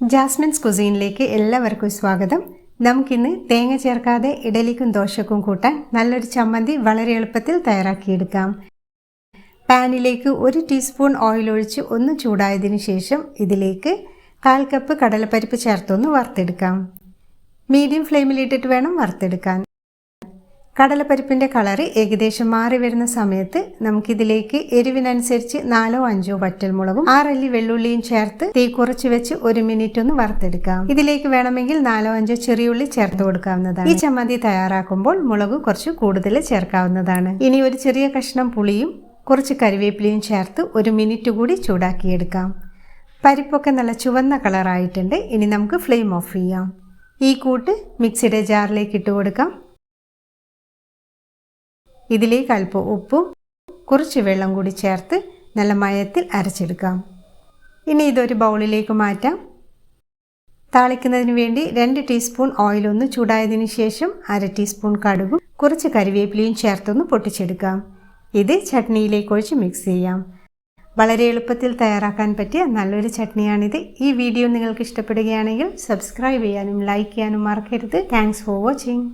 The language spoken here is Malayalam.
ജാസ്മിൻസ് കുസീനിലേക്ക് എല്ലാവർക്കും സ്വാഗതം. നമുക്കിന്ന് തേങ്ങ ചേർക്കാതെ ഇഡലിക്കും ദോശക്കും കൂട്ടാൻ നല്ലൊരു ചമ്മന്തി വളരെ എളുപ്പത്തിൽ തയ്യാറാക്കിയെടുക്കാം. പാനിലേക്ക് ഒരു ടീസ്പൂൺ ഓയിൽ ഒഴിച്ച് ഒന്ന് ചൂടായതിനു ശേഷം ഇതിലേക്ക് കാൽ കപ്പ് കടലപ്പരിപ്പ് ചേർത്തൊന്ന് വറുത്തെടുക്കാം. മീഡിയം ഫ്ലെയിമിലിട്ടിട്ട് വേണം വറുത്തെടുക്കാൻ. കടലപ്പരിപ്പിന്റെ കളറ് ഏകദേശം മാറി വരുന്ന സമയത്ത് നമുക്കിതിലേക്ക് എരിവിനനുസരിച്ച് നാലോ അഞ്ചോ വറ്റൽമുളകും ആറല്ലി വെള്ളുള്ളിയും ചേർത്ത് തീ കുറച്ച് വെച്ച് ഒരു മിനിറ്റ് ഒന്ന് വറുത്തെടുക്കാം. ഇതിലേക്ക് വേണമെങ്കിൽ നാലോ അഞ്ചോ ചെറിയുള്ളി ചേർത്ത് കൊടുക്കാവുന്നതാണ്. ഈ ചമ്മന്തി തയ്യാറാക്കുമ്പോൾ മുളക് കുറച്ച് കൂടുതൽ ചേർക്കാവുന്നതാണ്. ഇനി ഒരു ചെറിയ കഷ്ണം പുളിയും കുറച്ച് കരിവേപ്പിലയും ചേർത്ത് ഒരു മിനിറ്റ് കൂടി ചൂടാക്കിയെടുക്കാം. പരിപ്പൊക്കെ നല്ല ചുവന്ന കളറായിട്ടുണ്ട്. ഇനി നമുക്ക് ഫ്ലെയിം ഓഫ് ചെയ്യാം. ഈ കൂട്ട് മിക്സിയുടെ ജാറിലേക്ക് ഇട്ട് കൊടുക്കാം. ഇതിലേക്ക് അല്പം ഉപ്പും കുറച്ച് വെള്ളം കൂടി ചേർത്ത് നല്ല മയത്തിൽ അരച്ചെടുക്കാം. ഇനി ഇതൊരു ബൗളിലേക്ക് മാറ്റാം. താളിക്കുന്നതിന് വേണ്ടി രണ്ട് ടീസ്പൂൺ ഓയിലൊന്ന് ചൂടായതിനു ശേഷം അര ടീസ്പൂൺ കടുകും കുറച്ച് കരിവേപ്പിലയും ചേർത്തൊന്ന് പൊട്ടിച്ചെടുക്കാം. ഇത് ചട്നിയിലേക്ക് ഒഴിച്ച് മിക്സ് ചെയ്യാം. വളരെ എളുപ്പത്തിൽ തയ്യാറാക്കാൻ പറ്റിയ നല്ലൊരു ചട്നിയാണിത്. ഈ വീഡിയോ നിങ്ങൾക്ക് ഇഷ്ടപ്പെടുകയാണെങ്കിൽ സബ്സ്ക്രൈബ് ചെയ്യാനും ലൈക്ക് ചെയ്യാനും മറക്കരുത്. Thanks for watching